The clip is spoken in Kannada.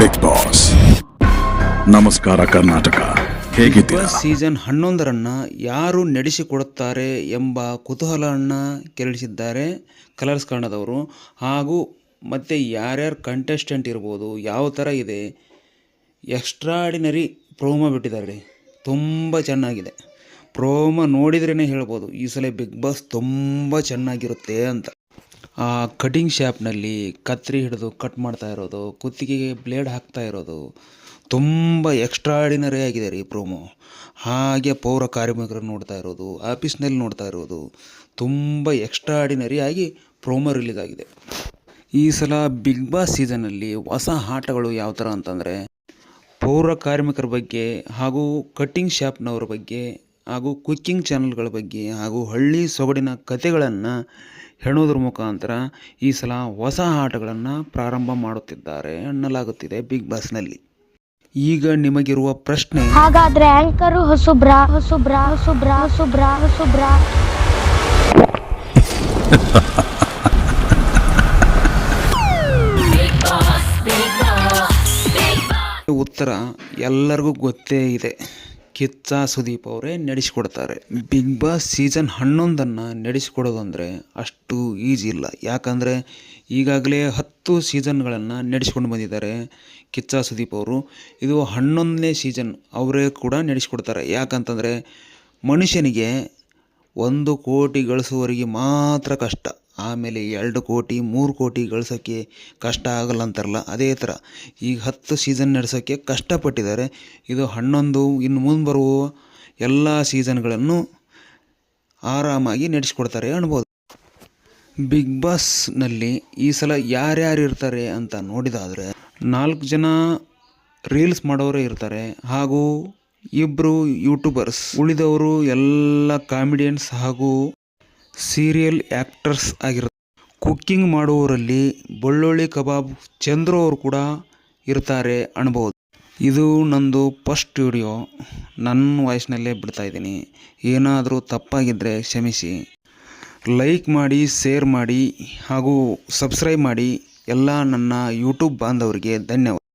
ಬಿಗ್ ಬಾಸ್ ನಮಸ್ಕಾರ ಕರ್ನಾಟಕ. ಹೇಗಿದ್ದೀರಾ? ಸೀಸನ್ ಹನ್ನೊಂದರನ್ನು ಯಾರು ನಡೆಸಿಕೊಡುತ್ತಾರೆ ಎಂಬ ಕುತೂಹಲವನ್ನು ಕೆರಳಿಸಿದ್ದಾರೆ ಕಲರ್ಸ್ ಕನ್ನಡದವರು ಹಾಗೂ ಮತ್ತು ಯಾರ್ಯಾರು ಕಂಟೆಸ್ಟೆಂಟ್ ಇರ್ಬೋದು, ಯಾವ ಥರ ಇದೆ ಎಕ್ಸ್ಟ್ರಾಡಿನರಿ ಪ್ರೋಮೋ ಬಿಟ್ಟಿದ್ದಾರೆ ತುಂಬ ಚೆನ್ನಾಗಿದೆ. ಪ್ರೋಮೋ ನೋಡಿದ್ರೇ ಹೇಳ್ಬೋದು, ಈ ಸಲ ಬಿಗ್ ಬಾಸ್ ತುಂಬ ಚೆನ್ನಾಗಿರುತ್ತೆ ಅಂತ. ಕಟಿಂಗ್ ಶಾಪ್ನಲ್ಲಿ ಕತ್ರಿ ಹಿಡಿದು ಕಟ್ ಮಾಡ್ತಾ ಇರೋದು, ಕುತ್ತಿಗೆಗೆ ಬ್ಲೇಡ್ ಹಾಕ್ತಾ ಇರೋದು ತುಂಬ ಎಕ್ಸ್ಟ್ರಾಡಿನರಿ ಆಗಿದೆ ರೀ ಪ್ರೋಮೋ ಹಾಗೆ ಪೌರ ಕಾರ್ಮಿಕರು ನೋಡ್ತಾ ಇರೋದು ಆಫೀಸ್ನಲ್ಲಿ ನೋಡ್ತಾ ಇರೋದು ತುಂಬ ಎಕ್ಸ್ಟ್ರಾಡಿನರಿ ಆಗಿ ಪ್ರೋಮೋ ರಿಲೀಸ್ ಆಗಿದೆ. ಈ ಸಲ ಬಿಗ್ ಬಾಸ್ ಸೀಸನಲ್ಲಿ ಹೊಸ ಆಟಗಳು ಯಾವ ಥರ ಅಂತಂದರೆ ಪೌರ ಕಾರ್ಮಿಕರ ಬಗ್ಗೆ ಹಾಗೂ ಕಟ್ಟಿಂಗ್ ಶಾಪ್ನವ್ರ ಬಗ್ಗೆ ಹಾಗೂ ಕುಕ್ಕಿಂಗ್ ಚಾನಲ್ಗಳ ಬಗ್ಗೆ ಹಾಗೂ ಹಳ್ಳಿ ಸೊಗಡಿನ ಕಥೆಗಳನ್ನು ಹೇಳೋದ್ರ ಮುಖಾಂತರ ಈ ಸಲ ಹೊಸ ಆಟಗಳನ್ನು ಪ್ರಾರಂಭ ಮಾಡುತ್ತಿದ್ದಾರೆ ಎನ್ನಲಾಗುತ್ತಿದೆ ಬಿಗ್ ಬಾಸ್ನಲ್ಲಿ ಈಗ ನಿಮಗಿರುವ ಪ್ರಶ್ನೆ. ಹಾಗಾದ್ರೆ ಆಂಕರು ಹೊಸುಬ್ರ ಹೊಸುಬ್ರ ಹೊಸುಬ್ರ ಹೊಸುಬ್ರ ಹೊಸುಬ್ರ. ಉತ್ತರ ಎಲ್ಲರಿಗೂ ಗೊತ್ತೇ ಇದೆ. ಕಿಚ್ಚ ಸುದೀಪ್ ಅವರೇ ನಡೆಸಿಕೊಡ್ತಾರೆ. ಬಿಗ್ ಬಾಸ್ ಸೀಸನ್ ಹನ್ನೊಂದನ್ನು ನಡೆಸಿಕೊಡೋದು ಅಂದರೆ ಅಷ್ಟು ಈಜಿ ಇಲ್ಲ. ಯಾಕಂದರೆ ಈಗಾಗಲೇ ಹತ್ತು ಸೀಸನ್ಗಳನ್ನು ನಡೆಸ್ಕೊಂಡು ಬಂದಿದ್ದಾರೆ ಕಿಚ್ಚ ಸುದೀಪ್ ಅವರು. ಇದು ಹನ್ನೊಂದನೇ ಸೀಸನ್ ಅವರೇ ಕೂಡ ನಡೆಸಿಕೊಡ್ತಾರೆ. ಯಾಕಂತಂದರೆ ಮನುಷ್ಯನಿಗೆ ಒಂದು ಕೋಟಿ ಗಳಿಸುವವರಿಗೆ ಮಾತ್ರ ಕಷ್ಟ. ಆಮೇಲೆ ಎರಡು ಕೋಟಿ, ಮೂರು ಕೋಟಿ ಗಳಿಸೋಕ್ಕೆ ಕಷ್ಟ ಆಗಲ್ಲ ಅಂತಾರಲ್ಲ, ಅದೇ ಥರ. ಈಗ ಹತ್ತು ಸೀಸನ್ ನಡೆಸೋಕ್ಕೆ ಕಷ್ಟಪಟ್ಟಿದ್ದಾರೆ. ಇದು ಹನ್ನೊಂದು, ಇನ್ನು ಮುಂದೆ ಬರುವ ಎಲ್ಲ ಸೀಸನ್ಗಳನ್ನು ಆರಾಮಾಗಿ ನಡೆಸ್ಕೊಡ್ತಾರೆ ಅನ್ಬೋದು. ಬಿಗ್ ಬಾಸ್ನಲ್ಲಿ ಈ ಸಲ ಯಾರ್ಯಾರು ಇರ್ತಾರೆ ಅಂತ ನೋಡಿದಾದರೆ ನಾಲ್ಕು ಜನ ರೀಲ್ಸ್ ಮಾಡೋರೇ ಇರ್ತಾರೆ. ಹಾಗೂ ಇಬ್ಬರು ಯೂಟ್ಯೂಬರ್ಸ್ ಉಳಿದವರು ಎಲ್ಲ ಕಾಮಿಡಿಯನ್ಸ್ ಹಾಗೂ ಸೀರಿಯಲ್ ಆ್ಯಕ್ಟರ್ಸ್ ಆಗಿರುತ್ತೆ ಕುಕ್ಕಿಂಗ್ ಮಾಡುವವರಲ್ಲಿ ಬೆಳ್ಳುಳ್ಳಿ ಕಬಾಬ್ ಚಂದ್ರು ಅವರು ಕೂಡ ಇರ್ತಾರೆ ಅನ್ಬೋದು. ಇದು ನಂದು ಫಸ್ಟ್ ವಿಡಿಯೋ ನನ್ನ ವಾಯ್ಸ್ನಲ್ಲೇ ಬಿಡ್ತಾ ಇದ್ದೀನಿ. ಏನಾದರೂ ತಪ್ಪಾಗಿದ್ದರೆ ಕ್ಷಮಿಸಿ. ಲೈಕ್ ಮಾಡಿ ಶೇರ್ ಮಾಡಿ ಹಾಗೂ ಸಬ್ಸ್ಕ್ರೈಬ್ ಮಾಡಿ ಎಲ್ಲ ನನ್ನ ಯೂಟ್ಯೂಬ್ ಬಾಂಧವರಿಗೆ ಧನ್ಯವಾದ.